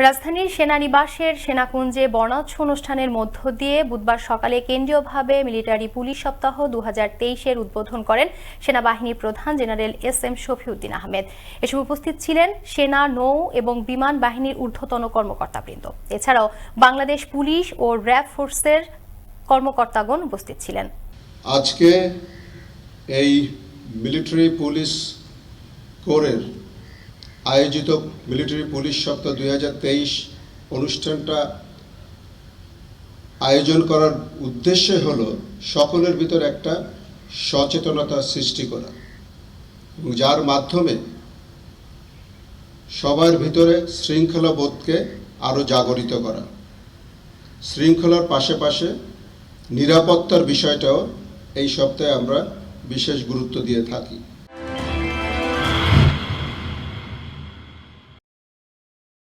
রাজধানীর সেনানিবাসের সেনাকুঞ্জে বর্ণাঢ্য অনুষ্ঠানের মধ্য দিয়ে বুধবার সকালে কেন্দ্রীয়ভাবে মিলিটারি পুলিশ সপ্তাহ দু এর উদ্বোধন করেন সেনাবাহিনী প্রধান general S M Shafiuddin Ahmed. এসব উপস্থিত ছিলেন সেনা, নৌ এবং বিমান বাহিনীর ঊর্ধ্বতন কর্মকর্তাবৃন্দ। এছাড়াও বাংলাদেশ পুলিশ ও র্যাব ফোর্সের কর্মকর্তাগণ উপস্থিত ছিলেন। আজকে এই মিলিটারি পুলিশ কোরের আয়োজিত মিলিটারি পুলিশ সপ্তাহ দুই হাজার তেইশ অনুষ্ঠানটা আয়োজন করার উদ্দেশ্য হল সকলের ভিতর একটা সচেতনতা সৃষ্টি করা। যার মাধ্যমে সবার ভিতরে শৃঙ্খলা বোধকে আরও জাগরিত করা। শৃঙ্খলার পাশে নিরাপত্তার বিষয়টাও এই সপ্তাহে আমরা বিশেষ গুরুত্ব দিয়ে থাকি।